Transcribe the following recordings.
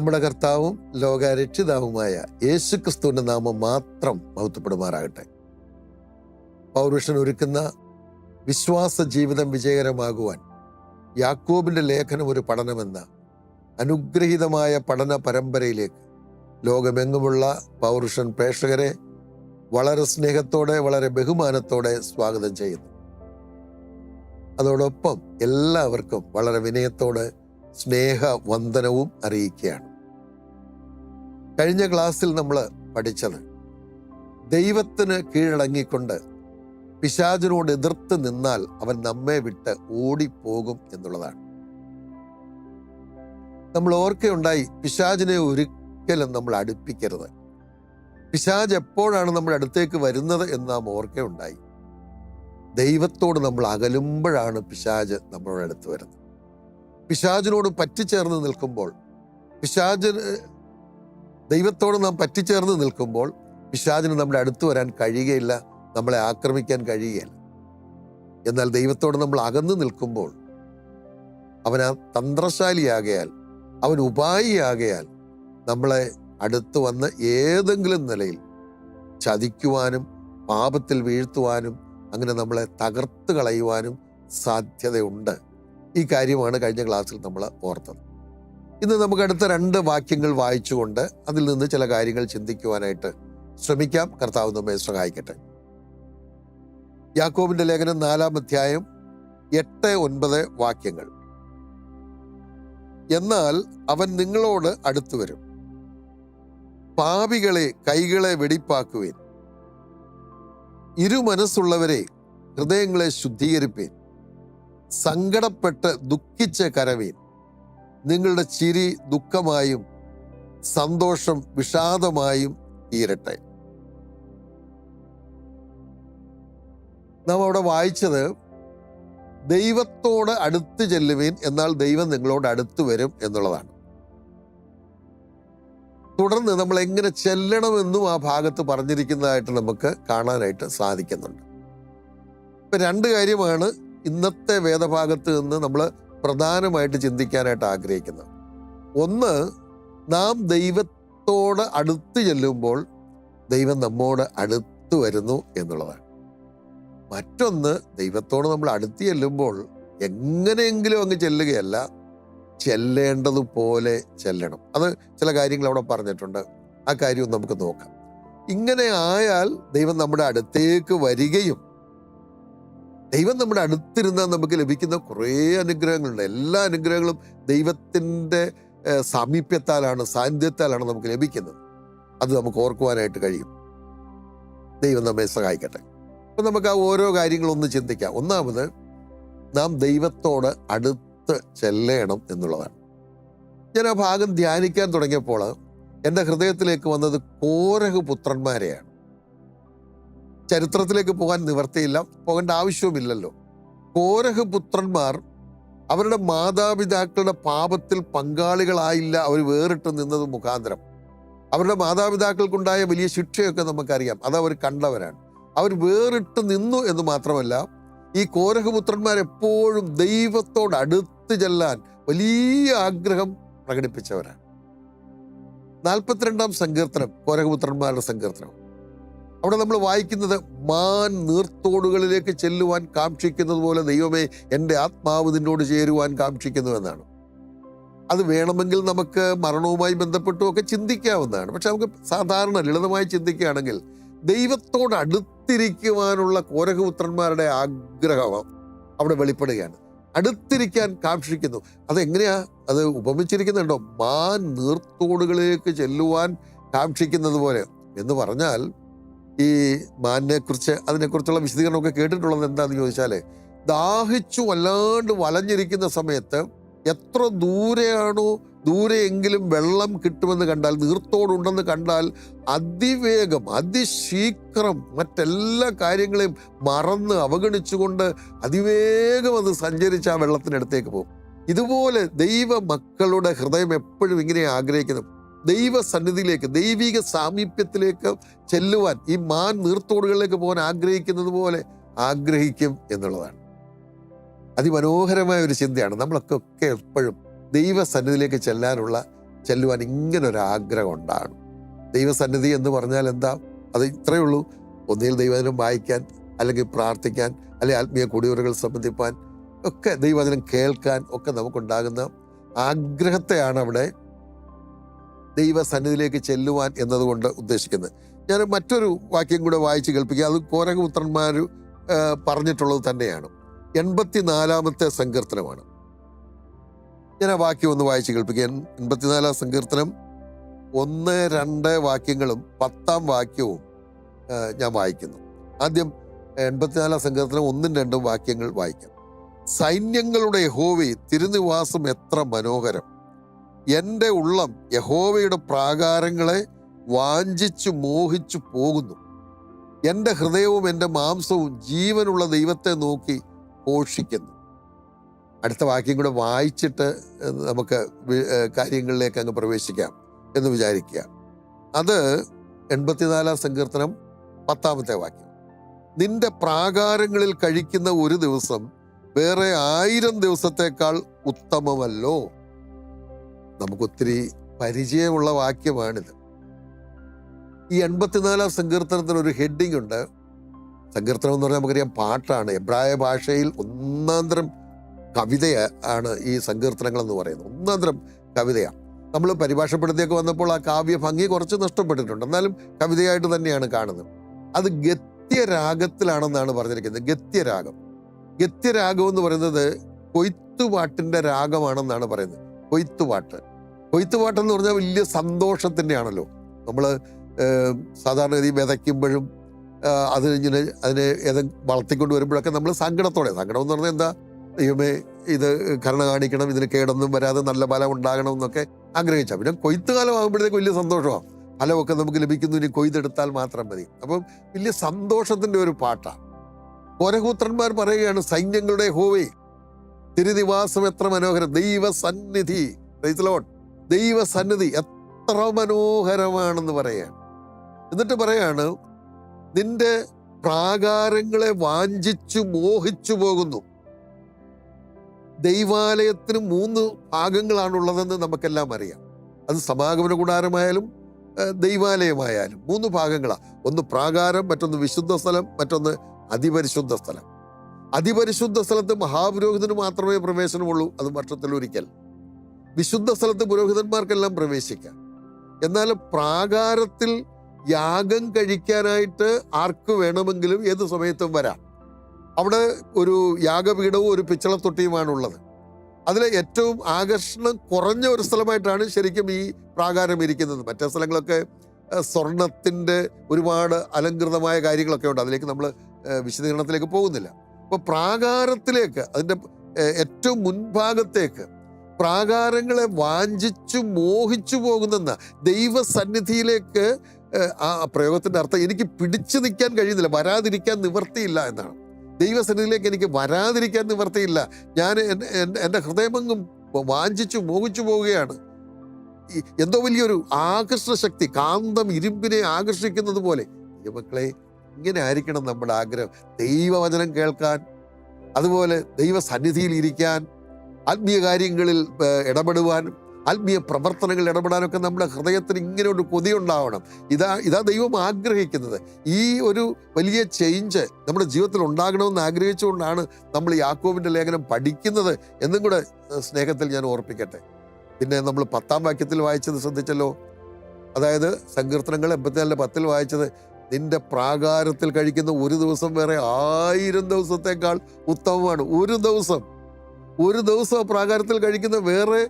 നമ്മുടെ കർത്താവും ലോകരക്ഷിതാവുമായ യേശുക്രിസ്തുവിന്റെ നാമം മാത്രം മഹത്വപ്പെടുമാറാകട്ടെ. പൗരുഷൻ ഒരുക്കുന്ന വിശ്വാസ ജീവിതം വിജയകരമാകുവാൻ യാക്കോബിന്റെ ലേഖനം ഒരു പഠനമെന്ന അനുഗ്രഹീതമായ പഠന പരമ്പരയിലേക്ക് ലോകമെങ്ങുമുള്ള പൗരുഷൻ പ്രേക്ഷകരെ വളരെ സ്നേഹത്തോടെ വളരെ ബഹുമാനത്തോടെ സ്വാഗതം ചെയ്യുന്നു. അതോടൊപ്പം എല്ലാവർക്കും വളരെ വിനയത്തോടെ സ്നേഹ വന്ദനവും അറിയിക്കുകയാണ്. കഴിഞ്ഞ ക്ലാസ്സിൽ നമ്മൾ പഠിച്ചത് ദൈവത്തിന് കീഴടങ്ങിക്കൊണ്ട് പിശാചിനോട് എതിർത്ത് നിന്നാൽ അവൻ നമ്മെ വിട്ട് ഓടിപ്പോകും എന്നുള്ളതാണ്. നമ്മൾ ഓർക്കയുണ്ടായി പിശാചിനെ ഒരിക്കലും നമ്മൾ അടുപ്പിക്കരുത്. പിശാജ് എപ്പോഴാണ് നമ്മുടെ അടുത്തേക്ക് വരുന്നത് എന്ന് നാം ഓർക്കയുണ്ടായി. ദൈവത്തോട് നമ്മൾ അകലുമ്പോഴാണ് പിശാജ് നമ്മളോട് അടുത്ത് വരുന്നത്. പിശാചിനോട് പറ്റിച്ചേർന്ന് നിൽക്കുമ്പോൾ പിശാചിന് ദൈവത്തോട് നാം പറ്റിച്ചേർന്ന് നിൽക്കുമ്പോൾ പിശാചിന് നമ്മുടെ അടുത്ത് വരാൻ കഴിയുകയില്ല നമ്മളെ ആക്രമിക്കാൻ കഴിയുകയില്ല. എന്നാൽ ദൈവത്തോട് നമ്മൾ അകന്നു നിൽക്കുമ്പോൾ അവൻ ആ തന്ത്രശാലിയാകയാൽ അവൻ ഉപായിയാകയാൽ നമ്മളെ അടുത്ത് വന്ന് ഏതെങ്കിലും നിലയിൽ ചതിക്കുവാനും പാപത്തിൽ വീഴ്ത്തുവാനും അങ്ങനെ നമ്മളെ തകർത്ത് കളയുവാനും സാധ്യതയുണ്ട്. ഈ കാര്യമാണ് കഴിഞ്ഞ ക്ലാസ്സിൽ നമ്മൾ ഓർത്തത്. ഇന്ന് നമുക്ക് അടുത്ത രണ്ട് വാക്യങ്ങൾ വായിച്ചുകൊണ്ട് അതിൽ നിന്ന് ചില കാര്യങ്ങൾ ചിന്തിക്കുവാനായിട്ട് ശ്രമിക്കാം. കർത്താവ് നമ്മെ സഹായിക്കട്ടെ. യാക്കോബിന്റെ ലേഖനം നാലാം അധ്യായം എട്ട് ഒൻപത് വാക്യങ്ങൾ. എന്നാൽ അവൻ നിങ്ങളോട് അടുത്തു വരും. പാപികളെ കൈകളെ വെടിപ്പാക്കുവേൻ. ഇരുമനസ്സുള്ളവരെ ഹൃദയങ്ങളെ ശുദ്ധീകരിപ്പേൻ. സങ്കടപ്പെട്ട് ദുഃഖിച്ച് കരവീൻ. നിങ്ങളുടെ ചിരി ദുഃഖമായും സന്തോഷം വിഷാദമായും തീരട്ടെ. നാം അവിടെ വായിച്ചത് ദൈവത്തോട് അടുത്ത് ചെല്ലുവീൻ എന്നാൽ ദൈവം നിങ്ങളോട് അടുത്ത് വരും എന്നുള്ളതാണ്. തുടർന്ന് നമ്മൾ എങ്ങനെ ചെല്ലണമെന്നും ആ ഭാഗത്ത് പറഞ്ഞിരിക്കുന്നതായിട്ട് നമുക്ക് കാണാനായിട്ട് സാധിക്കുന്നുണ്ട്. ഇപ്പൊ രണ്ട് കാര്യമാണ് ഇന്നത്തെ വേദഭാഗത്ത് നിന്ന് നമ്മൾ പ്രധാനമായിട്ട് ചിന്തിക്കാനായിട്ട് ആഗ്രഹിക്കുന്നത്. ഒന്ന് നാം ദൈവത്തോട് അടുത്ത് ചെല്ലുമ്പോൾ ദൈവം നമ്മോട് അടുത്ത് വരുന്നു എന്നുള്ളതാണ്. മറ്റൊന്ന് ദൈവത്തോട് നമ്മൾ അടുത്ത് ചെല്ലുമ്പോൾ എങ്ങനെയെങ്കിലും അങ്ങ് ചെല്ലുകയല്ല ചെല്ലേണ്ടതുപോലെ ചെല്ലണം. അത് ചില കാര്യങ്ങൾ അവിടെ പറഞ്ഞിട്ടുണ്ട്. ആ കാര്യവും നമുക്ക് നോക്കാം. ഇങ്ങനെ ആയാൽ ദൈവം നമ്മുടെ അടുത്തേക്ക് വരികയും ദൈവം നമ്മുടെ അടുത്തിരുന്നാൽ നമുക്ക് ലഭിക്കുന്ന കുറേ അനുഗ്രഹങ്ങളുണ്ട്. എല്ലാ അനുഗ്രഹങ്ങളും ദൈവത്തിന്റെ സാമീപ്യത്താലാണ് സാന്നിധ്യത്താലാണ് നമുക്ക് ലഭിക്കുന്നത്. അത് നമുക്ക് ഓർക്കുവാനായിട്ട് കഴിയും. ദൈവം നമ്മെ സഹായിക്കട്ടെ. അപ്പം നമുക്ക് ആ ഓരോ കാര്യങ്ങളൊന്ന് ചിന്തിക്കാം. ഒന്നാമത് നാം ദൈവത്തോട് അടുത്ത് ചെല്ലണം എന്നുള്ളതാണ്. ഞാൻ ആ ഭാഗം ധ്യാനിക്കാൻ തുടങ്ങിയപ്പോൾ എന്റെ ഹൃദയത്തിലേക്ക് വന്നത് കോരഹ് പുത്രന്മാരെയാണ്. ചരിത്രത്തിലേക്ക് പോകാൻ നിവർത്തിയില്ല. പോകേണ്ട ആവശ്യവുമില്ലല്ലോ. കോരഹ് പുത്രന്മാർ അവരുടെ മാതാപിതാക്കളുടെ പാപത്തിൽ പങ്കാളികളായില്ല അവർ വേറിട്ട് നിന്നത് മുഖാന്തരം. അവരുടെ മാതാപിതാക്കൾക്കുണ്ടായ വലിയ ശിക്ഷയൊക്കെ നമുക്കറിയാം. അത് അവർ കണ്ടവരാണ്. അവർ വേറിട്ട് നിന്നു എന്ന് മാത്രമല്ല ഈ കോരഹപുത്രന്മാർ എപ്പോഴും ദൈവത്തോട് അടുത്ത് ചെല്ലാൻ വലിയ ആഗ്രഹം പ്രകടിപ്പിച്ചവരാണ്. നാൽപ്പത്തിരണ്ടാം സങ്കീർത്തനം കോരഹപുത്രന്മാരുടെ സങ്കീർത്തനം. അവിടെ നമ്മൾ വായിക്കുന്നത് മാൻ നീർത്തോടുകളിലേക്ക് ചെല്ലുവാൻ കാക്ഷിക്കുന്നത് പോലെ ദൈവമേ എന്റെ ആത്മാവ് നിന്നോട് ചേരുവാൻ കാക്ഷിക്കുന്നു എന്നാണ്. അത് വേണമെങ്കിൽ നമുക്ക് മരണവുമായി ബന്ധപ്പെട്ടും ഒക്കെ ചിന്തിക്കാവുന്നതാണ്. പക്ഷെ നമുക്ക് സാധാരണ ലളിതമായി ചിന്തിക്കുകയാണെങ്കിൽ ദൈവത്തോട് അടുത്തിരിക്കുവാനുള്ള കോരകപുത്രന്മാരുടെ ആഗ്രഹം അവിടെ വെളിപ്പെടുകയാണ്. അടുത്തിരിക്കാൻ കാക്ഷിക്കുന്നു. അതെങ്ങനെയാ? അത് ഉപമിച്ചിരിക്കുന്നുണ്ടോ? മാൻ നീർത്തോടുകളിലേക്ക് ചെല്ലുവാൻ കാക്ഷിക്കുന്നത് പോലെ എന്ന് പറഞ്ഞാൽ ഈ മാനിനെ കുറിച്ച് അതിനെക്കുറിച്ചുള്ള വിശദീകരണമൊക്കെ കേട്ടിട്ടുള്ളത് എന്താണെന്ന് ചോദിച്ചാൽ ദാഹിച്ചു വല്ലാണ്ട് വലഞ്ഞിരിക്കുന്ന സമയത്ത് എത്ര ദൂരെയാണോ ദൂരെയെങ്കിലും വെള്ളം കിട്ടുമെന്ന് കണ്ടാൽ നീർത്തോടുണ്ടെന്ന് കണ്ടാൽ അതിവേഗം അതിശീഘ്രം മറ്റെല്ലാ കാര്യങ്ങളെയും മറന്ന് അവഗണിച്ചുകൊണ്ട് അതിവേഗം അത് സഞ്ചരിച്ച് ആ വെള്ളത്തിനടുത്തേക്ക് പോകും. ഇതുപോലെ ദൈവ മക്കളുടെ ഹൃദയം എപ്പോഴും ഇങ്ങനെ ആഗ്രഹിക്കുന്നു. ദൈവ സന്നിധിയിലേക്ക് ദൈവിക സാമീപ്യത്തിലേക്ക് ചെല്ലുവാൻ ഈ മാൻ നീർത്തോടുകളിലേക്ക് പോകാൻ ആഗ്രഹിക്കുന്നത് പോലെ ആഗ്രഹിക്കും എന്നുള്ളതാണ്. അതിമനോഹരമായ ഒരു ചിന്തയാണ്. നമ്മളൊക്കെ ഒക്കെ എപ്പോഴും ദൈവസന്നിധിയിലേക്ക് ചെല്ലാനുള്ള ചെല്ലുവാൻ ഇങ്ങനെ ഒരു ആഗ്രഹം ഉണ്ടാകും ദൈവസന്നിധി എന്ന് പറഞ്ഞാൽ എന്താ? അത് ഇത്രയേ ഉള്ളൂ. ഒന്നിൽ ദൈവവചനം വായിക്കാൻ അല്ലെങ്കിൽ പ്രാർത്ഥിക്കാൻ അല്ലെങ്കിൽ ആത്മീയ കുടിയുറകൾ സംബന്ധിപ്പാൻ ഒക്കെ ദൈവവചനം കേൾക്കാൻ ഒക്കെ നമുക്കുണ്ടാകുന്ന ആഗ്രഹത്തെയാണ് അവിടെ ദൈവസന്നിധിയിലേക്ക് ചെല്ലുവാൻ എന്നതുകൊണ്ട് ഉദ്ദേശിക്കുന്നത്. ഞാൻ മറ്റൊരു വാക്യം കൂടെ വായിച്ച് കേൾപ്പിക്കുക അത് കോരകപുത്രന്മാർ പറഞ്ഞിട്ടുള്ളത് തന്നെയാണ്. എൺപത്തിനാലാമത്തെ സങ്കീർത്തനമാണ്. ഞാൻ ആ വാക്യം ഒന്ന് വായിച്ച് കേൾപ്പിക്കുക എൺ- എൺപത്തിനാലാം സങ്കീർത്തനം ഒന്ന് രണ്ട് വാക്യങ്ങളും പത്താം വാക്യവും ഞാൻ വായിക്കുന്നു. ആദ്യം എൺപത്തിനാലാം സങ്കീർത്തനം ഒന്നും രണ്ടും വാക്യങ്ങൾ വായിക്കാം. സൈന്യങ്ങളുടെ ഹോവി തിരുനിവാസം എത്ര മനോഹരം. എന്റെ ഉള്ളം യഹോവയുടെ പ്രാകാരങ്ങളെ വാഞ്ചിച്ചു മോഹിച്ചു പോകുന്നു. എന്റെ ഹൃദയവും എന്റെ മാംസവും ജീവനുള്ള ദൈവത്തെ നോക്കി പോഷിക്കുന്നു അടുത്ത വാക്യം കൂടെ വായിച്ചിട്ട് നമുക്ക് കാര്യങ്ങളിലേക്ക് അങ്ങ് പ്രവേശിക്കാം എന്ന് വിചാരിക്കുക. അത് എൺപത്തിനാലാം സങ്കീർത്തനം പത്താമത്തെ വാക്യം. നിന്റെ പ്രാകാരങ്ങളിൽ കഴിക്കുന്ന ഒരു ദിവസം വേറെ ആയിരം ദിവസത്തേക്കാൾ ഉത്തമമല്ലോ. നമുക്കൊത്തിരി പരിചയമുള്ള വാക്യമാണിത്. ഈ എൺപത്തിനാലാം സങ്കീർത്തനത്തിന് ഒരു ഹെഡിങ് ഉണ്ട്. സങ്കീർത്തനം എന്ന് പറഞ്ഞാൽ നമുക്കറിയാം പാട്ടാണ്. എബ്രായ ഭാഷയിൽ ഒന്നാന്തരം കവിത ആണ് ഈ സങ്കീർത്തനങ്ങൾ എന്ന് പറയുന്നത്. ഒന്നാന്തരം കവിതയാണ്. നമ്മൾ പരിഭാഷപ്പെടുത്തിയൊക്കെ വന്നപ്പോൾ ആ കാവ്യ ഭംഗി കുറച്ച് നഷ്ടപ്പെട്ടിട്ടുണ്ട്. എന്നാലും കവിതയായിട്ട് തന്നെയാണ് കാണുന്നത്. അത് ഗത്യരാഗത്തിലാണെന്നാണ് പറഞ്ഞിരിക്കുന്നത്. ഗത്യരാഗം. ഗത്യരാഗം എന്ന് പറയുന്നത് കൊയ്ത്തുപാട്ടിന്റെ രാഗമാണെന്നാണ് പറയുന്നത്. കൊയ്ത്തുപാട്ട്. കൊയ്ത്തുപാട്ട് എന്ന് പറഞ്ഞാൽ വലിയ സന്തോഷത്തിന്റെ ആണല്ലോ നമ്മൾ സാധാരണഗതി വിതയ്ക്കുമ്പോഴും ആ, അത് ഇങ്ങനെ അതിനെ ഏത് വളർത്തിക്കൊണ്ട് വരുമ്പോഴൊക്കെ നമ്മൾ സങ്കടത്തോടെ സങ്കടം എന്ന് പറഞ്ഞാൽ എന്താ ദൈവമേ ഇത് കരുണ കാണിക്കണം ഇതിന് കേടൊന്നും വരാതെ നല്ല ഫലം ഉണ്ടാകണം എന്നൊക്കെ ആഗ്രഹിച്ചാൽ. പിന്നെ കൊയ്ത്തുകാലം ആകുമ്പോഴത്തേക്ക് വലിയ സന്തോഷമാണ്. ഫലമൊക്കെ നമുക്ക് ലഭിക്കുന്നു ഇനി കൊയ്തെടുത്താൽ മാത്രം മതി. അപ്പം വലിയ സന്തോഷത്തിന്റെ ഒരു പാട്ടാണ് കോരകൂത്രന്മാർ പറയുകയാണ് സൈന്യങ്ങളുടെ ഹോവേ തിരുനിവാസം എത്ര മനോഹരം. ദൈവസന്നിധി. ദൈവസന്നിധി എത്ര മനോഹരമാണെന്ന് പറയാൻ. എന്നിട്ട് പറയാണ് നിന്റെ പ്രാകാരങ്ങളെ വാഞ്ചിച്ചു മോഹിച്ചു പോകുന്നു. ദൈവാലയത്തിന് മൂന്ന് ഭാഗങ്ങളാണുള്ളതെന്ന് നമുക്കെല്ലാം അറിയാം. അത് സമാഗമന കൂടാരമായാലും ദൈവാലയമായാലും മൂന്ന് ഭാഗങ്ങളാണ് ഒന്ന് പ്രാകാരം മറ്റൊന്ന് വിശുദ്ധ സ്ഥലം മറ്റൊന്ന് അതിപരിശുദ്ധ സ്ഥലം. അതിപരിശുദ്ധ സ്ഥലത്ത് മഹാപുരോഹിതന് മാത്രമേ പ്രവേശനമുള്ളൂ അത് വർഷത്തിൽ ഒരിക്കൽ വിശുദ്ധ സ്ഥലത്ത് പുരോഹിതന്മാർക്കെല്ലാം പ്രവേശിക്കാം. എന്നാൽ പ്രാകാരത്തിൽ യാഗം കഴിക്കാനായിട്ട് ആർക്ക് വേണമെങ്കിലും ഏത് സമയത്തും വരാം. അവിടെ ഒരു യാഗപീഠവും ഒരു പിച്ചളത്തൊട്ടിയുമാണ് ഉള്ളത് അതിലെ ഏറ്റവും ആകർഷണം കുറഞ്ഞ ഒരു സ്ഥലമായിട്ടാണ് ശരിക്കും ഈ പ്രാകാരം ഇരിക്കുന്നത്. മറ്റേ സ്ഥലങ്ങളൊക്കെ സ്വർണത്തിന്റെ ഒരുപാട് അലങ്കൃതമായ കാര്യങ്ങളൊക്കെ ഉണ്ട്. അതിലേക്ക് നമ്മൾ വിശദീകരണത്തിലേക്ക് പോകുന്നില്ല. അപ്പോൾ പ്രാകാരത്തിലേക്ക് അതിന്റെ ഏറ്റവും മുൻഭാഗത്തേക്ക് പ്രാകാരങ്ങളെ വാഞ്ചിച്ചു മോഹിച്ചു പോകുന്നെന്ന ദൈവസന്നിധിയിലേക്ക് ആ പ്രയോഗത്തിന്റെ അർത്ഥം എനിക്ക് പിടിച്ചു നിൽക്കാൻ കഴിയുന്നില്ല വരാതിരിക്കാൻ നിവർത്തിയില്ല എന്നാണ്. ദൈവസന്നിധിയിലേക്ക് എനിക്ക് വരാതിരിക്കാൻ നിവർത്തിയില്ല. ഞാൻ എൻ- എൻ- എന്റെ ഹൃദയമെങ്ങും വാഞ്ചിച്ചു മോഹിച്ചു പോവുകയാണ്. എന്തോ വലിയൊരു ആകർഷണ ശക്തി കാന്തം ഇരുമ്പിനെ ആകർഷിക്കുന്നത് പോലെ. മക്കളെ ഇങ്ങനെ ആയിരിക്കണം നമ്മുടെ ആഗ്രഹം. ദൈവവചനം കേൾക്കാൻ അതുപോലെ ദൈവസന്നിധിയിൽ ഇരിക്കാൻ ആത്മീയ കാര്യങ്ങളിൽ ഇടപെടുവാനും ആത്മീയ പ്രവർത്തനങ്ങളിൽ ഇടപെടാനൊക്കെ നമ്മുടെ ഹൃദയത്തിന് ഇങ്ങനെ ഒരു കൊതിയുണ്ടാവണം. ഇതാ ഇതാ ദൈവം ആഗ്രഹിക്കുന്നത്. ഈ ഒരു വലിയ ചേഞ്ച് നമ്മുടെ ജീവിതത്തിൽ ഉണ്ടാകണമെന്ന് ആഗ്രഹിച്ചുകൊണ്ടാണ് നമ്മൾ യാക്കോബിന്റെ ലേഖനം പഠിക്കുന്നത് എന്നും കൂടെ സ്നേഹത്തിൽ ഞാൻ ഓർപ്പിക്കട്ടെ. പിന്നെ നമ്മൾ പത്താം വാക്യത്തിൽ വായിച്ചത് ശ്രദ്ധിച്ചല്ലോ? അതായത് സങ്കീർത്തനങ്ങൾ എൺപത്തിനാലിന്റെ പത്തിൽ വായിച്ചത് നിന്റെ പ്രാകാരത്തിൽ കഴിക്കുന്ന ഒരു ദിവസം വേറെ ആയിരം ദിവസത്തേക്കാൾ ഉത്തമമാണ്. ഒരു ദിവസം ഒരു ദിവസം പ്രാകാരത്തിൽ കഴിക്കുന്ന വേറെ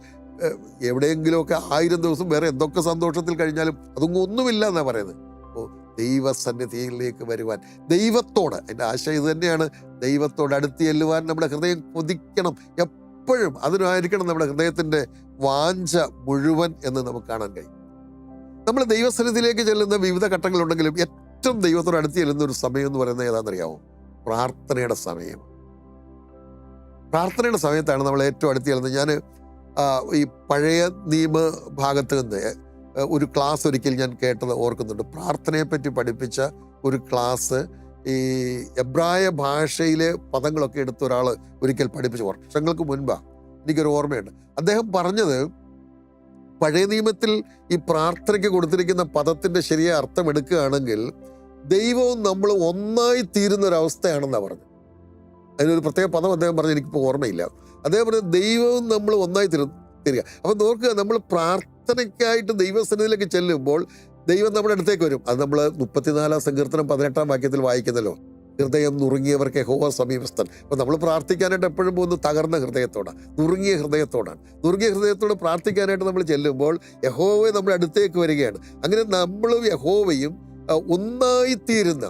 എവിടെയെങ്കിലുമൊക്കെ ആയിരം ദിവസം വേറെ എന്തൊക്കെ സന്തോഷത്തിൽ കഴിഞ്ഞാലും അതൊന്നും ഒന്നുമില്ല എന്നാ പറയുന്നത്. അപ്പോൾ ദൈവസന്നിധിയിലേക്ക് വരുവാൻ ദൈവത്തോട് എന്റെ ആശയം ഇത് തന്നെയാണ് ദൈവത്തോട് അടുത്ത് ചെല്ലുവാൻ നമ്മുടെ ഹൃദയം കൊതിക്കണം. എപ്പോഴും അതിനായിരിക്കണം നമ്മുടെ ഹൃദയത്തിന്റെ വാഞ്ച മുഴുവൻ എന്ന് നമുക്ക് കാണാൻ കഴിയും. നമ്മൾ ദൈവസന്നിധിയിലേക്ക് ചെല്ലുന്ന വിവിധ ഘട്ടങ്ങളുണ്ടെങ്കിലും ഏറ്റവും ദൈവത്തോട് അടുത്ത് ചെല്ലുന്ന ഒരു സമയം എന്ന് പറയുന്നത് ഏതാണെന്നറിയാമോ? പ്രാർത്ഥനയുടെ സമയം. പ്രാർത്ഥനയുടെ സമയത്താണ് നമ്മൾ ഏറ്റവും അടുത്ത് ചെല്ലുന്നത്. ഞാൻ ഈ പഴയ നിയമ ഭാഗത്ത് നിന്ന് ഒരു ക്ലാസ് ഒരിക്കൽ ഞാൻ കേട്ടത് ഓർക്കുന്നുണ്ട്. പ്രാർത്ഥനയെപ്പറ്റി പഠിപ്പിച്ച ഒരു ക്ലാസ് ഈ എബ്രായ ഭാഷയിലെ പദങ്ങളൊക്കെ എടുത്ത ഒരാൾ ഒരിക്കൽ പഠിപ്പിച്ചു. വർഷങ്ങൾക്ക് മുൻപാണ് എനിക്കൊരു ഓർമ്മയുണ്ട്. അദ്ദേഹം പറഞ്ഞത് പഴയ നിയമത്തിൽ ഈ പ്രാർത്ഥനയ്ക്ക് കൊടുത്തിരിക്കുന്ന പദത്തിന്റെ ശരിയായ അർത്ഥം എടുക്കുകയാണെങ്കിൽ ദൈവവും നമ്മൾ ഒന്നായി തീരുന്ന ഒരു അവസ്ഥയാണെന്നാണ് പറഞ്ഞത്. അതിനൊരു പ്രത്യേക പദം അദ്ദേഹം പറഞ്ഞു എനിക്കിപ്പോൾ ഓർമ്മയില്ല. അദ്ദേഹം പറഞ്ഞ ദൈവവും നമ്മൾ ഒന്നായി തരും തരിക. അപ്പം നോക്കുക നമ്മൾ പ്രാർത്ഥനയ്ക്കായിട്ട് ദൈവസന്നിധിയിലേക്ക് ചെല്ലുമ്പോൾ ദൈവം നമ്മുടെ അടുത്തേക്ക് വരും. അത് നമ്മൾ മുപ്പത്തിനാലാം സങ്കീർത്തനം പതിനെട്ടാം വാക്യത്തിൽ വായിക്കുന്നല്ലോ. ഹൃദയം നുറുങ്ങിയവർക്ക് ഹോവ സമീപസ്ഥൻ. അപ്പം നമ്മൾ പ്രാർത്ഥിക്കാനായിട്ട് എപ്പോഴും പോകുന്നത് തകർന്ന ഹൃദയത്തോടാണ്. നുറുങ്ങിയ ഹൃദയത്തോടാണ്. നുറുങ്ങിയ ഹൃദയത്തോട് പ്രാർത്ഥിക്കാനായിട്ട് നമ്മൾ ചെല്ലുമ്പോൾ യഹോവ നമ്മുടെ അടുത്തേക്ക് വരികയാണ്. അങ്ങനെ നമ്മളും യഹോവയും ഒന്നായിത്തീരുന്ന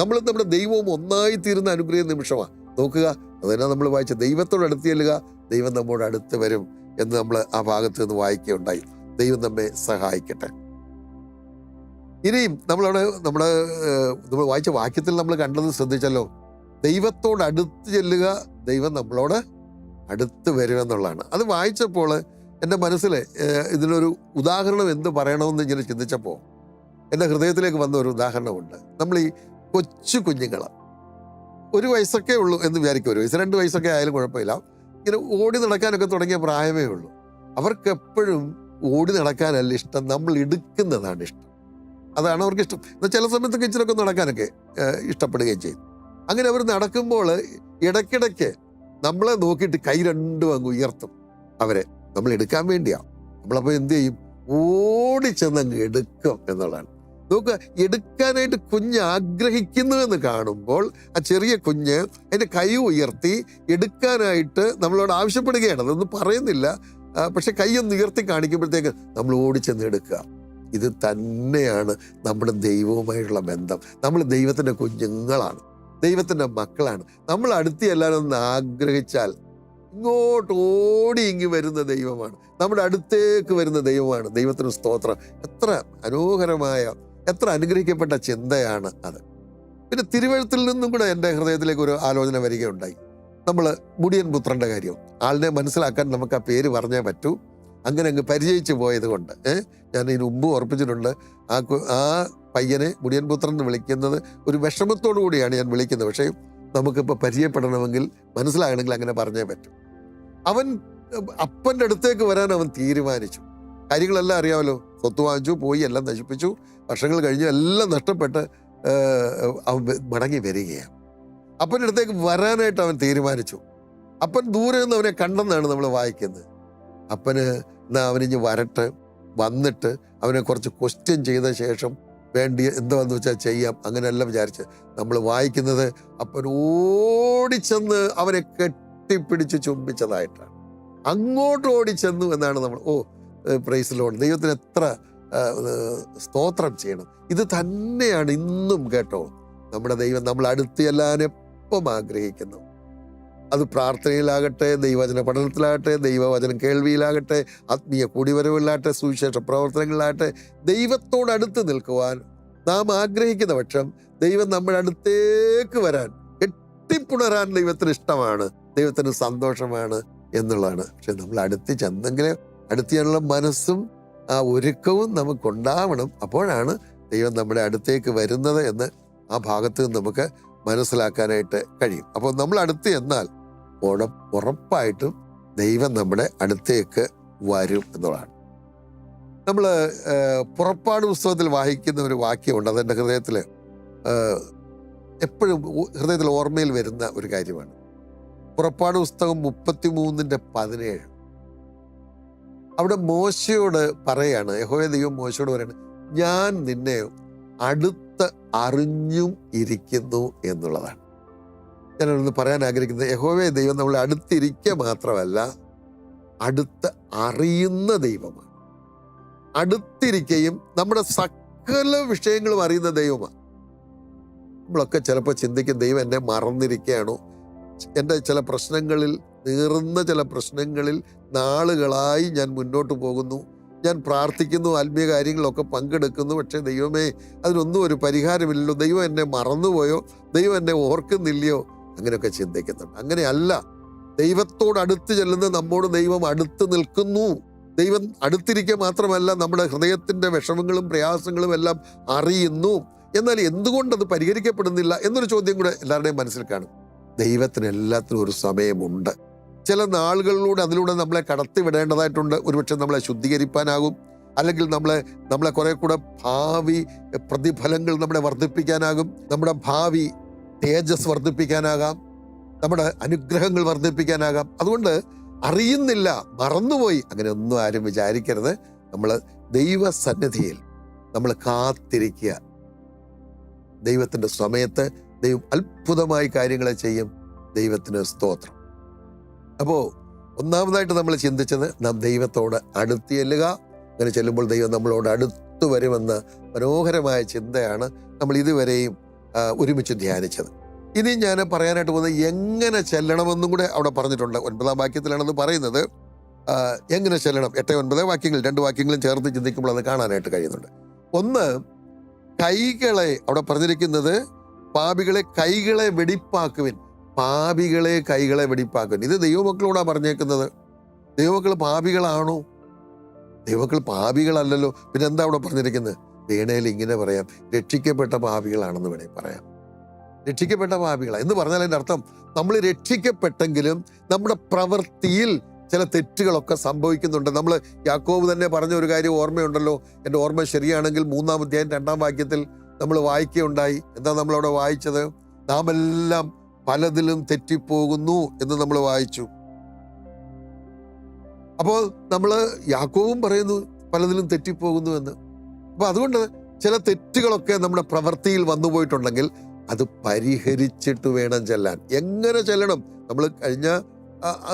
നമ്മൾ നമ്മുടെ ദൈവവും ഒന്നായിത്തീരുന്ന അനുഗ്രഹ നിമിഷമാണ്. നോക്കുക. അതുതന്നെ നമ്മൾ വായിച്ച ദൈവത്തോട് അടുത്ത് ചെല്ലുക. ദൈവം നമ്മോട് അടുത്ത് വരും എന്ന് നമ്മൾ ആ ഭാഗത്ത് നിന്ന് വായിക്കുകയുണ്ടായി. ദൈവം നമ്മെ സഹായിക്കട്ടെ. ഇനിയും നമ്മളവിടെ നമ്മൾ നമ്മൾ വായിച്ച വാക്യത്തിൽ നമ്മൾ കണ്ടത് ശ്രദ്ധിച്ചല്ലോ. ദൈവത്തോട് അടുത്ത് ചെല്ലുക ദൈവം നമ്മളോട് അടുത്ത് വരും എന്നുള്ളതാണ് അത് വായിച്ചപ്പോൾ എന്റെ മനസ്സിൽ ഇതിനൊരു ഉദാഹരണം എന്ത് പറയണമെന്ന് ഇങ്ങനെ ചിന്തിച്ചപ്പോൾ എന്റെ ഹൃദയത്തിലേക്ക് വന്ന ഒരു ഉദാഹരണമുണ്ട്. നമ്മൾ ഈ കൊച്ചു കുഞ്ഞുങ്ങൾ ഒരു വയസ്സൊക്കെ ഉള്ളൂ എന്ന് വിചാരിക്കും. ഒരു വയസ്സ് രണ്ട് വയസ്സൊക്കെ ആയാലും കുഴപ്പമില്ല. ഇങ്ങനെ ഓടി നടക്കാനൊക്കെ തുടങ്ങിയ പ്രായമേ ഉള്ളൂ. അവർക്ക് എപ്പോഴും ഓടി നടക്കാനല്ല ഇഷ്ടം. നമ്മൾ എടുക്കുന്നതാണ് ഇഷ്ടം. അതാണ് അവർക്ക് ഇഷ്ടം എന്നാൽ ചില സമയത്തൊക്കെ ഇച്ചിരൊക്കെ നടക്കാനൊക്കെ ഇഷ്ടപ്പെടുകയും ചെയ്യും. അങ്ങനെ അവർ നടക്കുമ്പോൾ ഇടയ്ക്കിടയ്ക്ക് നമ്മളെ നോക്കിയിട്ട് കൈ രണ്ടും അങ്ങ് ഉയർത്തും. അവരെ നമ്മൾ എടുക്കാൻ വേണ്ടിയാണ് നമ്മളപ്പോൾ എന്ത് ചെയ്യും? ഓടിച്ചെന്ന് അങ്ങ് എടുക്കും എന്നുള്ളതാണ്. നോക്കുക എടുക്കാനായിട്ട് കുഞ്ഞ് ആഗ്രഹിക്കുന്നു എന്ന് കാണുമ്പോൾ ആ ചെറിയ കുഞ്ഞ് അതിന്റെ കൈ ഉയർത്തി എടുക്കാനായിട്ട് നമ്മളോട് ആവശ്യപ്പെടുകയാണ്. അതൊന്നും പറയുന്നില്ല. പക്ഷെ കൈ ഒന്ന് ഉയർത്തി കാണിക്കുമ്പോഴത്തേക്ക് നമ്മൾ ഓടിച്ചെന്ന് എടുക്കുക. ഇത് തന്നെയാണ് നമ്മുടെ ദൈവവുമായിട്ടുള്ള ബന്ധം. നമ്മൾ ദൈവത്തിന്റെ കുഞ്ഞുങ്ങളാണ്. ദൈവത്തിന്റെ മക്കളാണ്. നമ്മൾ അടുത്ത് എല്ലാവരും ഒന്ന് ആഗ്രഹിച്ചാൽ ഇങ്ങോട്ട് ഓടി ഇങ്ങി വരുന്ന ദൈവമാണ്. നമ്മുടെ അടുത്തേക്ക് വരുന്ന ദൈവമാണ്. ദൈവത്തിന് സ്തോത്രം. എത്ര മനോഹരമായ എത്ര അനുഗ്രഹിക്കപ്പെട്ട ചിന്തയാണ് അത്. പിന്നെ തിരുവഴുത്തിൽ നിന്നും കൂടെ എന്റെ ഹൃദയത്തിലേക്ക് ഒരു ആലോചന വരികയുണ്ടായി. നമ്മൾ മുടിയൻ പുത്രന്റെ കാര്യം. ആളിനെ മനസ്സിലാക്കാൻ നമുക്ക് ആ പേര് പറഞ്ഞേ പറ്റൂ. അങ്ങനെ അങ്ങ് പരിചയിച്ചു പോയത് കൊണ്ട് ഞാൻ ഇതിന് മുമ്പ് ഓർപ്പിച്ചിട്ടുണ്ട്. ആ ആ പയ്യനെ മുടിയൻ പുത്രൻ എന്ന് വിളിക്കുന്നത് ഒരു വിഷമത്തോടു കൂടിയാണ് ഞാൻ വിളിക്കുന്നത്. പക്ഷേ നമുക്കിപ്പോൾ പരിചയപ്പെടണമെങ്കിൽ മനസ്സിലാകണമെങ്കിൽ അങ്ങനെ പറഞ്ഞേ പറ്റും. അവൻ അപ്പന്റെ അടുത്തേക്ക് വരാൻ അവൻ തീരുമാനിച്ചു. കാര്യങ്ങളെല്ലാം അറിയാമല്ലോ. സ്വത്ത് വാങ്ങിച്ചു പോയി എല്ലാം നശിപ്പിച്ചു. വർഷങ്ങൾ കഴിഞ്ഞു എല്ലാം നഷ്ടപ്പെട്ട് അവൻ മടങ്ങി വരികയാണ്. അപ്പന്റെ അടുത്തേക്ക് വരാനായിട്ട് അവൻ തീരുമാനിച്ചു. അപ്പൻ ദൂരെ നിന്ന് അവനെ കണ്ടെന്നാണ് നമ്മൾ വായിക്കുന്നത്. അപ്പന് എന്നാൽ അവനിഞ്ഞ് വരട്ടെ വന്നിട്ട് അവനെ കുറച്ച് ക്വസ്റ്റ്യൻ ചെയ്ത ശേഷം വേണ്ടി എന്താന്ന് വെച്ചാൽ ചെയ്യാം അങ്ങനെയല്ല വിചാരിച്ച് നമ്മൾ വായിക്കുന്നത് അപ്പൻ ഓടിച്ചെന്ന് അവനെ കെട്ടിപ്പിടിച്ച് ചുംബിച്ചതായിട്ടാണ്. അങ്ങോട്ട് ഓടിച്ചെന്നു എന്നാണ് നമ്മൾ ഓ പ്രൈസ് ലോൺ ദൈവത്തിന് എത്ര സ്തോത്രം ചെയ്യണം. ഇത് തന്നെയാണ് ഇന്നും കേട്ടോ നമ്മുടെ ദൈവം നമ്മൾ അടുത്ത് ചെല്ലാൻ എപ്പം ആഗ്രഹിക്കുന്നു. അത് പ്രാർത്ഥനയിലാകട്ടെ ദൈവവചന പഠനത്തിലാകട്ടെ ദൈവവചനം കേൾവിയിലാകട്ടെ ആത്മീയ കൂടിവരവിലാകട്ടെ സുവിശേഷ പ്രവർത്തനങ്ങളിലാകട്ടെ ദൈവത്തോട് അടുത്ത് നിൽക്കുവാൻ നാം ആഗ്രഹിക്കുന്ന പക്ഷം ദൈവം നമ്മുടെ അടുത്തേക്ക് വരാൻ കെട്ടിപ്പുണരാൻ ദൈവത്തിന് ഇഷ്ടമാണ് ദൈവത്തിന് സന്തോഷമാണ് എന്നുള്ളതാണ്. പക്ഷെ നമ്മൾ അടുത്ത് ചെന്നെങ്കിൽ അടുത്ത് ചെയ്യാനുള്ള മനസ്സും ആ ഒരുക്കവും നമുക്കുണ്ടാവണം. അപ്പോഴാണ് ദൈവം നമ്മുടെ അടുത്തേക്ക് വരുന്നത് എന്ന് ആ ഭാഗത്ത് നമുക്ക് മനസ്സിലാക്കാനായിട്ട് കഴിയും. അപ്പോൾ നമ്മൾ അടുത്ത് എന്നാൽ ഉറ- ഉറപ്പായിട്ടും ദൈവം നമ്മുടെ അടുത്തേക്ക് വരും എന്നുള്ളതാണ്. നമ്മൾ പുറപ്പാട് പുസ്തകത്തിൽ വായിക്കുന്ന ഒരു വാക്യമുണ്ട്. അതെന്റെ ഹൃദയത്തിൽ എപ്പോഴും ഹൃദയത്തിൽ ഓർമ്മയിൽ വരുന്ന ഒരു കാര്യമാണ്. പുറപ്പാട് പുസ്തകം മുപ്പത്തി മൂന്നിന്റെ പതിനേഴ്. അവിടെ മോശയോട് പറയാണ് യഹോയ ദൈവം മോശയോട് പറയാണ് ഞാൻ നിന്നെ അടുത്ത് അറിഞ്ഞും ഇരിക്കുന്നു എന്നുള്ളതാണ്. ഞാനൊന്ന് പറയാൻ ആഗ്രഹിക്കുന്നത് യഹോവ ദൈവം നമ്മൾ അടുത്തിരിക്കുക മാത്രമല്ല അടുത്ത് അറിയുന്ന ദൈവമാണ്. അടുത്തിരിക്കുകയും നമ്മുടെ സകല വിഷയങ്ങളും അറിയുന്ന ദൈവമാണ്. നമ്മളൊക്കെ ചിലപ്പോൾ ചിന്തിക്കും ദൈവം എന്നെ മറന്നിരിക്കുകയാണോ? എന്റെ ചില പ്രശ്നങ്ങളിൽ നീറുന്ന ചില പ്രശ്നങ്ങളിൽ നാളുകളായി ഞാൻ മുന്നോട്ട് പോകുന്നു. ഞാൻ പ്രാർത്ഥിക്കുന്നു ആത്മീയ കാര്യങ്ങളൊക്കെ പങ്കെടുക്കുന്നു. പക്ഷേ ദൈവമേ അതിനൊന്നും ഒരു പരിഹാരമില്ലല്ലോ. ദൈവം എന്നെ മറന്നുപോയോ? ദൈവം എന്നെ ഓർക്കുന്നില്ലയോ? അങ്ങനെയൊക്കെ ചിന്തിക്കുന്നുണ്ട്. അങ്ങനെയല്ല. ദൈവത്തോട് അടുത്ത് ചെല്ലുന്ന നമ്മോട് ദൈവം അടുത്ത് നിൽക്കുന്നു. ദൈവം അടുത്തിരിക്കുക മാത്രമല്ല നമ്മുടെ ഹൃദയത്തിന്റെ വിഷമങ്ങളും പ്രയാസങ്ങളും എല്ലാം അറിയുന്നു. എന്നാൽ എന്തുകൊണ്ട് അത് പരിഹരിക്കപ്പെടുന്നില്ല എന്നൊരു ചോദ്യം കൂടെ എല്ലാവരുടെയും മനസ്സിൽ കാണും. ദൈവത്തിന് എല്ലാത്തിനും ഒരു സമയമുണ്ട്. ചില നാളുകളിലൂടെ അതിലൂടെ നമ്മളെ കടത്തിവിടേണ്ടതായിട്ടുണ്ട് ഒരുപക്ഷെ നമ്മളെ ശുദ്ധീകരിക്കാനാകും അല്ലെങ്കിൽ നമ്മളെ നമ്മളെ കുറെ കൂടെ ഭാവി പ്രതിഫലങ്ങൾ നമ്മളെ വർദ്ധിപ്പിക്കാനാകും. നമ്മുടെ ഭാവി തേജസ് വർദ്ധിപ്പിക്കാനാകാം. നമ്മുടെ അനുഗ്രഹങ്ങൾ വർദ്ധിപ്പിക്കാനാകാം. അതുകൊണ്ട് അറിയുന്നില്ല മറന്നുപോയി. അങ്ങനെ ഒന്നും ആരും വിചാരിക്കരുത്. നമ്മൾ ദൈവസന്നിധിയിൽ നമ്മൾ കാത്തിരിക്കുക. ദൈവത്തിന്റെ സമയത്ത് ദൈവം അത്ഭുതമായി കാര്യങ്ങളെ ചെയ്യും. ദൈവത്തിന് സ്തോത്രം. അപ്പോൾ ഒന്നാമതായിട്ട് നമ്മൾ ചിന്തിച്ചത് നാം ദൈവത്തോട് അടുത്ത് ചെല്ലുക. അങ്ങനെ ചെല്ലുമ്പോൾ ദൈവം നമ്മളോട് അടുത്തു വരുമെന്ന മനോഹരമായ ചിന്തയാണ് നമ്മൾ ഇതുവരെയും ഒരുമിച്ച് ധ്യാനിച്ചത്. ഇനി ഞാൻ പറയാനായിട്ട് പോകുന്നത് എങ്ങനെ ചെല്ലണമെന്നും കൂടെ അവിടെ പറഞ്ഞിട്ടുണ്ട്. ഒൻപതാം വാക്യത്തിലാണത് പറയുന്നത്. എങ്ങനെ ചെല്ലണം? എട്ട് ഒൻപത് വാക്യങ്ങൾ രണ്ട് വാക്യങ്ങളും ചേർത്ത് ചിന്തിക്കുമ്പോൾ അത് കാണാനായിട്ട് കഴിയുന്നുണ്ട്. ഒന്ന് കൈകളെ അവിടെ പറഞ്ഞിരിക്കുന്നത് പാപികളെ കൈകളെ വെടിപ്പാക്കുവിൻ. പാപികളെ കൈകളെ വെടിപ്പാക്കുന്നു. ഇത് ദൈവമക്കളോടാ പറഞ്ഞേക്കുന്നത്. ദൈവമക്കൾ പാപികളാണോ? ദൈവമക്കൾ പാപികളല്ലല്ലോ. പിന്നെ എന്താ അവിടെ പറഞ്ഞിരിക്കുന്നത്? വീണയിൽ ഇങ്ങനെ പറയാം. രക്ഷിക്കപ്പെട്ട പാപികളാണെന്ന് വേണേൽ പറയാം. രക്ഷിക്കപ്പെട്ട പാപികളാണ് എന്ന് പറഞ്ഞാൽ എന്റെ അർത്ഥം നമ്മൾ രക്ഷിക്കപ്പെട്ടെങ്കിലും നമ്മുടെ പ്രവൃത്തിയിൽ ചില തെറ്റുകളൊക്കെ സംഭവിക്കുന്നുണ്ട്. നമ്മൾ യാക്കോബ് തന്നെ പറഞ്ഞ ഒരു കാര്യം ഓർമ്മയുണ്ടല്ലോ. എന്റെ ഓർമ്മ ശരിയാണെങ്കിൽ മൂന്നാം അധ്യായം രണ്ടാം വാക്യത്തിൽ നമ്മൾ വായിക്കുകയുണ്ടായി. എന്താ നമ്മളവിടെ വായിച്ചത്? നാം എല്ലാം പലതിലും തെറ്റിപ്പോകുന്നു എന്ന് നമ്മൾ വായിച്ചു. അപ്പോൾ നമ്മൾ യാക്കോവും പറയുന്നു പലതിലും തെറ്റിപ്പോകുന്നു എന്ന്. അപ്പൊ അതുകൊണ്ട് ചില തെറ്റുകളൊക്കെ നമ്മുടെ പ്രവൃത്തിയിൽ വന്നുപോയിട്ടുണ്ടെങ്കിൽ അത് പരിഹരിച്ചിട്ട് വേണം ചെല്ലാൻ. എങ്ങനെ ചെല്ലണം? നമ്മൾ കഴിഞ്ഞ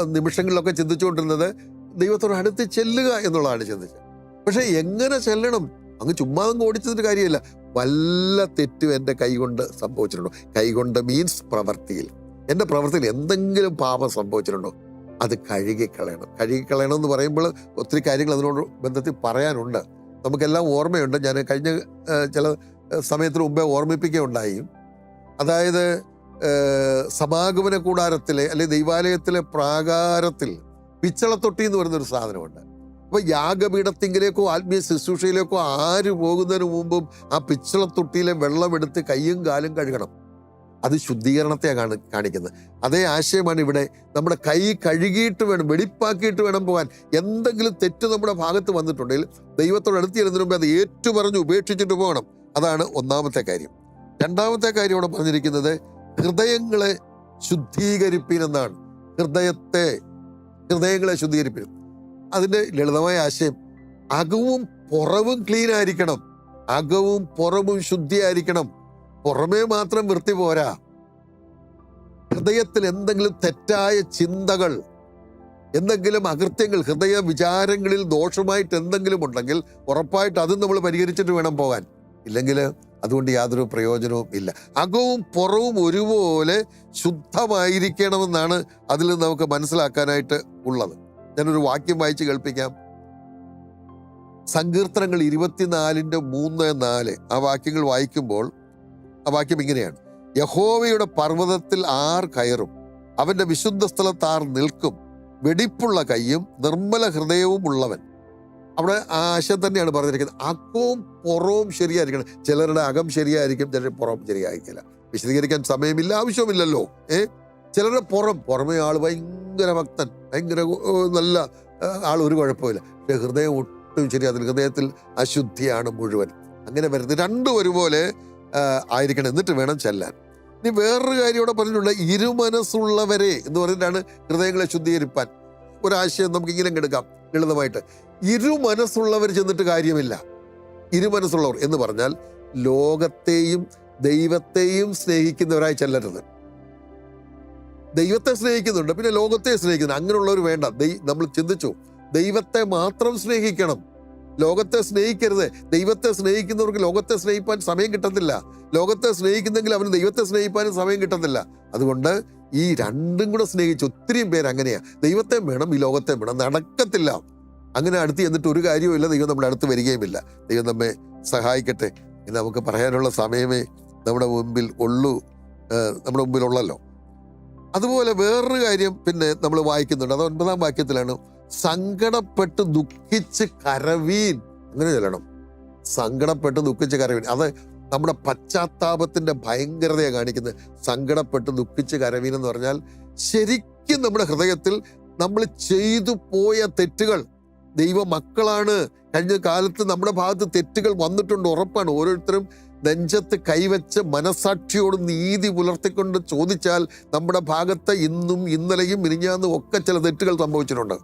നിമിഷങ്ങളിലൊക്കെ ചിന്തിച്ചുകൊണ്ടിരുന്നത് ദൈവത്തോട് അടുത്ത് ചെല്ലുക എന്നുള്ളതാണ് ചിന്തിച്ചത്. പക്ഷെ എങ്ങനെ ചെല്ലണം? അങ്ങ് ചുമ്മാ അങ്ങ് ഓടിച്ചതിന്റെ കാര്യമല്ല. വല്ല തെറ്റും എന്റെ കൈകൊണ്ട് സംഭവിച്ചിട്ടുണ്ടോ? കൈകൊണ്ട് മീൻസ് പ്രവൃത്തിയിൽ എന്റെ പ്രവൃത്തിയിൽ എന്തെങ്കിലും പാപം സംഭവിച്ചിട്ടുണ്ടോ? അത് കഴുകിക്കളയണം. കഴുകിക്കളയണം എന്ന് പറയുമ്പോൾ ഒത്തിരി കാര്യങ്ങൾ അതിനോട് ബന്ധത്തിൽ പറയാനുണ്ട്. നമുക്കെല്ലാം ഓർമ്മയുണ്ട്. ഞാൻ കഴിഞ്ഞ ചില സമയത്തിന് മുമ്പേ ഓർമ്മിപ്പിക്കുകയുണ്ടായി. അതായത് സമാഗമന കൂടാരത്തിലെ അല്ലെങ്കിൽ ദൈവാലയത്തിലെ പ്രാകാരത്തിൽ പിച്ചളത്തൊട്ടി എന്ന് പറയുന്നൊരു സാധനമുണ്ട്. അപ്പൊ യാഗപീഠത്തിങ്കിലേക്കോ ആത്മീയ ശുശ്രൂഷയിലേക്കോ ആര് പോകുന്നതിന് മുമ്പും ആ പിച്ചളത്തൊട്ടിയിലെ വെള്ളമെടുത്ത് കയ്യും കാലും കഴുകണം. അത് ശുദ്ധീകരണത്തെയാണ് കാണി കാണിക്കുന്നത്. അതേ ആശയമാണ് ഇവിടെ നമ്മുടെ കൈ കഴുകിയിട്ട് വേണം വെടിപ്പാക്കിയിട്ട് വേണം പോകാൻ. എന്തെങ്കിലും തെറ്റ് നമ്മുടെ ഭാഗത്ത് വന്നിട്ടുണ്ടെങ്കിൽ ദൈവത്തോട് അടുത്ത് ചെല്ലുന്നതിന് മുമ്പ് അത് ഏറ്റുപറഞ്ഞ് ഉപേക്ഷിച്ചിട്ട് പോകണം. അതാണ് ഒന്നാമത്തെ കാര്യം. രണ്ടാമത്തെ കാര്യം ഇവിടെ പറഞ്ഞിരിക്കുന്നത് ഹൃദയങ്ങളെ ശുദ്ധീകരിപ്പിനെന്നാണ് ഹൃദയത്തെ ഹൃദയങ്ങളെ ശുദ്ധീകരിപ്പീൻ. അതിന്റെ ലളിതമായ ആശയം അകവും പുറവും ക്ലീൻ ആയിരിക്കണം. അകവും പുറവും ശുദ്ധിയായിരിക്കണം. പുറമേ മാത്രം വൃത്തി പോരാ. ഹൃദയത്തിൽ എന്തെങ്കിലും തെറ്റായ ചിന്തകൾ എന്തെങ്കിലും അകൃത്യങ്ങൾ ഹൃദയ വിചാരങ്ങളിൽ ദോഷമായിട്ട് എന്തെങ്കിലും ഉണ്ടെങ്കിൽ ഉറപ്പായിട്ട് അതും നമ്മൾ പരിഹരിച്ചിട്ട് വേണം പോകാൻ. ഇല്ലെങ്കിൽ അതുകൊണ്ട് യാതൊരു പ്രയോജനവും ഇല്ല. അകവും പുറവും ഒരുപോലെ ശുദ്ധമായിരിക്കണമെന്നാണ് അതിൽ നമുക്ക് മനസ്സിലാക്കാനായിട്ട് ഉള്ളത്. ഞാനൊരു വാക്യം വായിച്ച് കേൾപ്പിക്കാം. സങ്കീർത്തനങ്ങൾ ഇരുപത്തിനാലിന്റെ മൂന്ന് നാല് ആ വാക്യങ്ങൾ വായിക്കുമ്പോൾ ആ വാക്യം ഇങ്ങനെയാണ്. യഹോവയുടെ പർവതത്തിൽ ആർ കയറും അവന്റെ വിശുദ്ധ സ്ഥലത്ത് ആർ നിൽക്കും വെടിപ്പുള്ള കൈയും നിർമ്മല ഹൃദയവും ഉള്ളവൻ. അവിടെ ആ ആശയം തന്നെയാണ് പറഞ്ഞിരിക്കുന്നത്. അക്കവും പുറവും ശരിയായിരിക്കണം. ചിലരുടെ അകം ശരിയായിരിക്കും ചിലരുടെ പുറം ശരിയായിരിക്കില്ല. വിശദീകരിക്കാൻ സമയമില്ല ആവശ്യമില്ലല്ലോ ഏ? ചിലരുടെ പുറം പുറമേ ആൾ ഭയങ്കര ഭക്തൻ ഭയങ്കര നല്ല ആൾ ഒരു കുഴപ്പമില്ല പക്ഷേ ഹൃദയം ഒട്ടും ശരിയാതില്ല ഹൃദയത്തിൽ അശുദ്ധിയാണ് മുഴുവൻ. അങ്ങനെ വരുന്നത് രണ്ടും ഒരുപോലെ ആയിരിക്കണം. എന്നിട്ട് വേണം ചെല്ലാൻ. ഇനി വേറൊരു കാര്യം ഇവിടെ പറഞ്ഞിട്ടുണ്ട്. ഇരുമനസ്സുള്ളവരെ എന്ന് പറഞ്ഞിട്ടാണ് ഹൃദയങ്ങളെ ശുദ്ധീകരിപ്പാൻ. ഒരാശയം നമുക്ക് ഇങ്ങനെ എടുക്കാം ലളിതമായിട്ട്. ഇരുമനസ്സുള്ളവർ ചെന്നിട്ട് കാര്യമില്ല. ഇരുമനസ്സുള്ളവർ എന്ന് പറഞ്ഞാൽ ലോകത്തെയും ദൈവത്തെയും സ്നേഹിക്കുന്നവരായി ചെല്ലരുത്. ദൈവത്തെ സ്നേഹിക്കുന്നുണ്ട്. പിന്നെ ലോകത്തെ സ്നേഹിക്കുന്നു അങ്ങനെയുള്ളവർ വേണ്ട. ദൈ- നമ്മൾ ചിന്തിച്ചു. ദൈവത്തെ മാത്രം സ്നേഹിക്കണം. ലോകത്തെ സ്നേഹിക്കരുത്. ദൈവത്തെ സ്നേഹിക്കുന്നവർക്ക് ലോകത്തെ സ്നേഹിപ്പാൻ സമയം കിട്ടത്തില്ല. ലോകത്തെ സ്നേഹിക്കുന്നെങ്കിൽ അവന് ദൈവത്തെ സ്നേഹിപ്പാനും സമയം കിട്ടത്തില്ല. അതുകൊണ്ട് ഈ രണ്ടും കൂടെ സ്നേഹിച്ച് ഒത്തിരിയും പേര് അങ്ങനെയാണ് ദൈവത്തെ വേണം ഈ ലോകത്തെ വേണം. നടക്കത്തില്ല. അങ്ങനെ അടുത്ത് ചെന്നിട്ട് ഒരു കാര്യവുമില്ല ദൈവം നമ്മുടെ അടുത്ത് വരികയുമില്ല. ദൈവം നമ്മെ സഹായിക്കട്ടെ ഇന്ന് നമുക്ക് പറയാനുള്ള സമയമേ നമ്മുടെ മുമ്പിൽ ഉള്ളൂ. നമ്മുടെ മുമ്പിൽ ഉള്ളല്ലോ അതുപോലെ വേറൊരു കാര്യം പിന്നെ നമ്മൾ വായിക്കുന്നുണ്ട്. അത് ഒൻപതാം വാക്യത്തിലാണ്. സങ്കടപ്പെട്ട് ദുഃഖിച്ച് കരവീൻ. അങ്ങനെ ചൊല്ലണം? സങ്കടപ്പെട്ട് ദുഃഖിച്ച് കരവീൻ. അത് നമ്മുടെ പശ്ചാത്താപത്തിന്റെ ഭയങ്കരതയെ കാണിക്കുന്നത്. സങ്കടപ്പെട്ട് ദുഃഖിച്ച് കരവീൻ എന്ന് പറഞ്ഞാൽ ശരിക്കും നമ്മുടെ ഹൃദയത്തിൽ നമ്മൾ ചെയ്തു പോയ തെറ്റുകൾ ദൈവ മക്കളാണ് കഴിഞ്ഞ കാലത്ത് നമ്മുടെ ഭാഗത്ത് തെറ്റുകൾ വന്നിട്ടുണ്ട്. ഉറപ്പാണ്. ഓരോരുത്തരും നെഞ്ചത്ത് കൈവച്ച് മനസാക്ഷിയോട് നീതി പുലർത്തിക്കൊണ്ട് ചോദിച്ചാൽ നമ്മുടെ ഭാഗത്ത് ഇന്നും ഇന്നലെയും മിനിഞ്ഞാന്നും ഒക്കെ ചില തെറ്റുകൾ സംഭവിച്ചിട്ടുണ്ട്.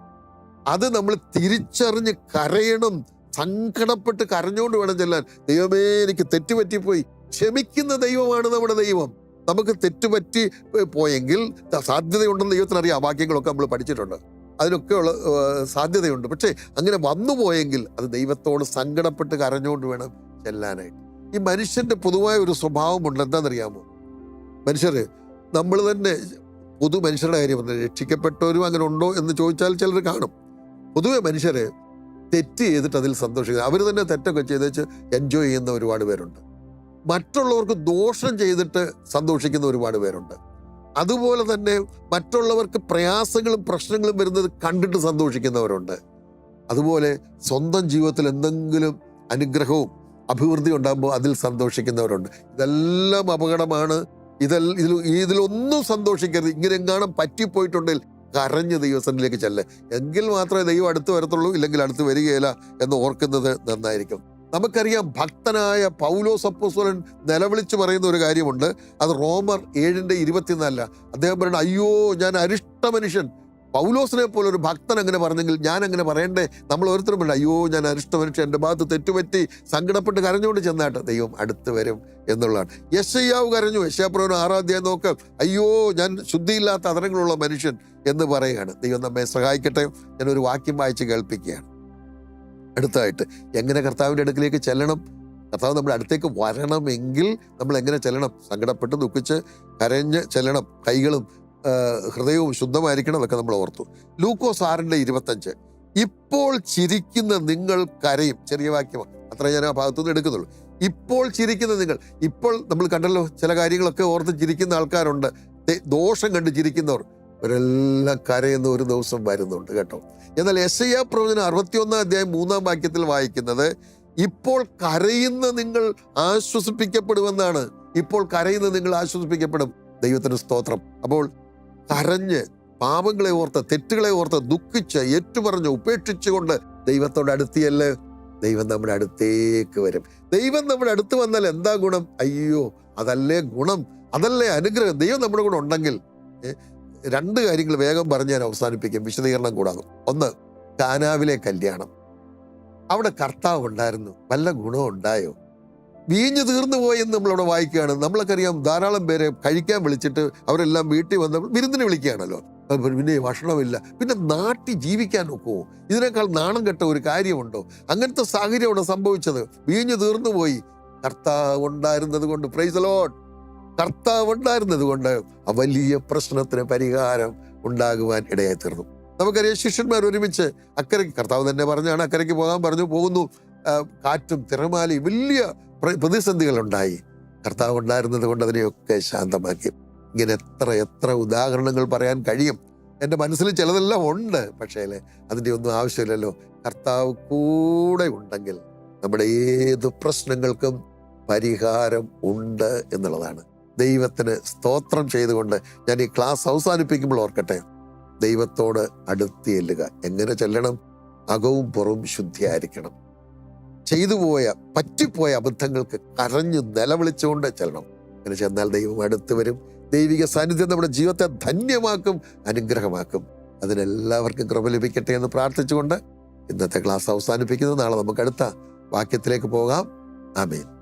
അത് നമ്മൾ തിരിച്ചറിഞ്ഞ് കരയണം സങ്കടപ്പെട്ട് കരഞ്ഞുകൊണ്ട് വേണം ചെല്ലാൻ. ദൈവമേ എനിക്ക് തെറ്റുപറ്റിപ്പോയി. ക്ഷമിക്കുന്ന ദൈവമാണ് നമ്മുടെ ദൈവം. നമുക്ക് തെറ്റുപറ്റി പോയെങ്കിൽ സാധ്യതയുണ്ടെന്ന് ദൈവത്തിന് അറിയാം വാക്യങ്ങളൊക്കെ നമ്മൾ പഠിച്ചിട്ടുണ്ട്. അതിനൊക്കെയുള്ള സാധ്യതയുണ്ട്. പക്ഷേ അങ്ങനെ വന്നു പോയെങ്കിൽ അത് ദൈവത്തോട് സങ്കടപ്പെട്ട് കരഞ്ഞുകൊണ്ട് വേണം ചെല്ലാനായിട്ട്. ഈ മനുഷ്യന്റെ പൊതുവായ ഒരു സ്വഭാവമുണ്ട് എന്താണെന്നറിയാമോ? മനുഷ്യർ നമ്മൾ തന്നെ പൊതു മനുഷ്യരുടെ കാര്യം പറഞ്ഞത് രക്ഷിക്കപ്പെട്ടവരും അങ്ങനെ ഉണ്ടോ എന്ന് ചോദിച്ചാൽ ചിലർ കാണും. പൊതുവെ മനുഷ്യർ തെറ്റ് ചെയ്തിട്ട് അതിൽ സന്തോഷിക്കുന്നത് അവർ തന്നെ തെറ്റൊക്കെ ചെയ്ത് വെച്ച് എൻജോയ് ചെയ്യുന്ന ഒരുപാട് പേരുണ്ട്. മറ്റുള്ളവർക്ക് ദോഷം ചെയ്തിട്ട് സന്തോഷിക്കുന്ന ഒരുപാട് പേരുണ്ട്. അതുപോലെ തന്നെ മറ്റുള്ളവർക്ക് പ്രയാസങ്ങളും പ്രശ്നങ്ങളും വരുന്നത് കണ്ടിട്ട് സന്തോഷിക്കുന്നവരുണ്ട്. അതുപോലെ സ്വന്തം ജീവിതത്തിൽ എന്തെങ്കിലും അനുഗ്രഹവും അഭിവൃദ്ധി ഉണ്ടാകുമ്പോൾ അതിൽ സന്തോഷിക്കുന്നവരുണ്ട്. ഇതെല്ലാം അപകടമാണ്. ഇതൽ ഇതിൽ ഇതിലൊന്നും സന്തോഷിക്കരുത്. ഇങ്ങനെ എങ്ങാനും പറ്റിപ്പോയിട്ടുണ്ടെങ്കിൽ കരഞ്ഞ് ദൈവസനിലേക്ക് ചെല്ല്. എങ്കിൽ മാത്രമേ ദൈവം അടുത്ത് വരത്തുള്ളൂ ഇല്ലെങ്കിൽ അടുത്ത് വരികയില്ല എന്ന് ഓർക്കുന്നത് നന്നായിരിക്കും. നമുക്കറിയാം ഭക്തനായ പൗലോ അപ്പോസ്തലൻ നിലവിളിച്ച് പറയുന്ന ഒരു കാര്യമുണ്ട്. അത് റോമർ ഏഴിന്റെ ഇരുപത്തിനാലിലാണ്. അദ്ദേഹം പറയുന്നത് അയ്യോ ഞാൻ അരിഷ്ട മനുഷ്യൻ പൗലോസിനെ പോലെ ഒരു ഭക്തൻ അങ്ങനെ പറഞ്ഞെങ്കിൽ ഞാൻ അങ്ങനെ പറയണ്ടേ? നമ്മൾ ഓരോരുത്തരും വേണ്ട അയ്യോ ഞാൻ അരിഷ്ട മനുഷ്യൻ എന്റെ ഭാഗത്ത് തെറ്റുപറ്റി സങ്കടപ്പെട്ട് കരഞ്ഞുകൊണ്ട് ചെന്നാട്ടെ ദൈവം അടുത്ത് വരും എന്നുള്ളതാണ്. യശയ്യാവ് കരഞ്ഞു. യശയാപ്രവൻ ആറാധ്യായം നോക്കാം. അയ്യോ ഞാൻ ശുദ്ധിയില്ലാത്ത അതരങ്ങളുള്ള മനുഷ്യൻ എന്ന് പറയുകയാണ്. ദൈവം നമ്മെ സഹായിക്കട്ടെ. ഞാൻ ഒരു വാക്യം വായിച്ച് കേൾപ്പിക്കുകയാണ്. അടുത്തായിട്ട് എങ്ങനെ കർത്താവിന്റെ അടുക്കിലേക്ക് ചെല്ലണം? കർത്താവ് നമ്മുടെ അടുത്തേക്ക് വരണമെങ്കിൽ നമ്മൾ എങ്ങനെ ചെല്ലണം? സങ്കടപ്പെട്ട് ദുഃഖിച്ച് കരഞ്ഞ് ചെല്ലണം കൈകളും ഹൃദയവും ശുദ്ധമായിരിക്കണം എന്നൊക്കെ നമ്മൾ ഓർത്തു. ലൂക്കോസ് ആറിന്റെ ഇരുപത്തഞ്ച്. ഇപ്പോൾ ചിരിക്കുന്ന നിങ്ങൾ കരയും. ചെറിയ വാക്യം. അത്ര ഞാൻ ആ ഭാഗത്തുനിന്ന് എടുക്കുന്നുള്ളൂ. ഇപ്പോൾ ചിരിക്കുന്ന നിങ്ങൾ. ഇപ്പോൾ നമ്മൾ കണ്ടല്ലോ ചില കാര്യങ്ങളൊക്കെ ഓർത്ത് ചിരിക്കുന്ന ആൾക്കാരുണ്ട്. ദോഷം കണ്ട് ചിരിക്കുന്നവർ. ഇവരെല്ലാം കരയുന്ന ഒരു ദിവസം വരുന്നുണ്ട് കേട്ടോ. എന്നാൽ എസ് ഐ പ്രവചനം അറുപത്തിയൊന്നാം അധ്യായം മൂന്നാം വാക്യത്തിൽ വായിക്കുന്നത് ഇപ്പോൾ കരയുന്ന നിങ്ങൾ ആശ്വസിപ്പിക്കപ്പെടുമെന്നാണ്. ഇപ്പോൾ കരയുന്ന നിങ്ങൾ ആശ്വസിപ്പിക്കപ്പെടും. ദൈവത്തിന് സ്തോത്രം. അപ്പോൾ കരഞ്ഞ് പാപങ്ങളെ ഓർത്ത് തെറ്റുകളെ ഓർത്ത് ദുഃഖിച്ച് ഏറ്റുപറഞ്ഞ് ഉപേക്ഷിച്ചുകൊണ്ട് ദൈവത്തോട് അടുത്തിയല്ലേ? ദൈവം നമ്മുടെ അടുത്തേക്ക് വരും. ദൈവം നമ്മുടെ അടുത്ത് വന്നാൽ എന്താ ഗുണം? അയ്യോ അതല്ലേ ഗുണം? അതല്ലേ അനുഗ്രഹം? ദൈവം നമ്മുടെ കൂടെ ഉണ്ടെങ്കിൽ രണ്ട് കാര്യങ്ങൾ വേഗം പറഞ്ഞ് ഞാൻ അവസാനിപ്പിക്കും. വിശദീകരണം കൂടാതെ. ഒന്ന് കാനാവിലെ കല്യാണം. അവിടെ കർത്താവ് ഉണ്ടായിരുന്നു. വല്ല ഗുണം ഉണ്ടായോ? വീഞ്ഞു തീർന്നു പോയെന്ന് നമ്മളവിടെ വായിക്കുകയാണ്. നമ്മളൊക്കെ ധാരാളം പേരെ കഴിക്കാൻ വിളിച്ചിട്ട് അവരെല്ലാം വീട്ടിൽ വന്ന് വിരുന്നിന് വിളിക്കുകയാണല്ലോ. പിന്നെ ഭക്ഷണമില്ല. പിന്നെ നാട്ടിൽ ജീവിക്കാൻ ഒക്കുമോ ഇതിനേക്കാൾ നാണം കെട്ട ഒരു കാര്യമുണ്ടോ? അങ്ങനത്തെ സാഹചര്യം അവിടെ സംഭവിച്ചത്? വീഞ്ഞു തീർന്നു പോയി. കർത്താവ് ഉണ്ടായിരുന്നത് കൊണ്ട് പ്രൈസ് കർത്താവ് ഉണ്ടായിരുന്നത് കൊണ്ട് ആ വലിയ പ്രശ്നത്തിന് പരിഹാരം ഉണ്ടാകുവാൻ ഇടയായി തീർന്നു. നമുക്കറിയാം ശിഷ്യന്മാർ ഒരുമിച്ച് അക്കരയ്ക്ക് കർത്താവ് തന്നെ പറഞ്ഞാണ് അക്കരയ്ക്ക് പോകാൻ പറഞ്ഞു പോകുന്നു. കാറ്റും തിരമാലയും വലിയ പ്ര- പ്രതിസന്ധികൾ ഉണ്ടായി കർത്താവ് ഉണ്ടായിരുന്നത് കൊണ്ട് അതിനെയൊക്കെ ശാന്തമാക്കി. ഇങ്ങനെ എത്ര എത്ര ഉദാഹരണങ്ങൾ പറയാൻ കഴിയും? എന്റെ മനസ്സിൽ ചിലതെല്ലാം ഉണ്ട്. പക്ഷേ അതിന്റെ ഒന്നും ആവശ്യമില്ലല്ലോ. കർത്താവ് കൂടെ ഉണ്ടെങ്കിൽ നമ്മുടെ ഏത് പ്രശ്നങ്ങൾക്കും പരിഹാരം ഉണ്ട് എന്നുള്ളതാണ്. ദൈവത്തിന് സ്തോത്രം ചെയ്തുകൊണ്ട് ഞാൻ ഈ ക്ലാസ് അവസാനിപ്പിക്കുമ്പോൾ ഓർക്കട്ടെ. ദൈവത്തോട് അടുത്ത് ചെല്ലുക. എങ്ങനെ ചെല്ലണം? അകവും പുറവും ശുദ്ധിയായിരിക്കണം. ചെയ്തു പോയ പറ്റിപ്പോയ അബദ്ധങ്ങൾക്ക് കരഞ്ഞു നിലവിളിച്ചുകൊണ്ട് ചെല്ലണം. അങ്ങനെ ചെന്നാൽ ദൈവം അടുത്ത് വരും. ദൈവിക സാന്നിധ്യം നമ്മുടെ ജീവിതത്തെ ധന്യമാക്കും അനുഗ്രഹമാക്കും. അതിനെല്ലാവർക്കും കൃപ ലഭിക്കട്ടെ എന്ന് പ്രാർത്ഥിച്ചുകൊണ്ട് ഇന്നത്തെ ക്ലാസ് അവസാനിപ്പിക്കുന്നു. നാളെ നമുക്ക് അടുത്ത വാക്യത്തിലേക്ക് പോകാം. ആമേൻ.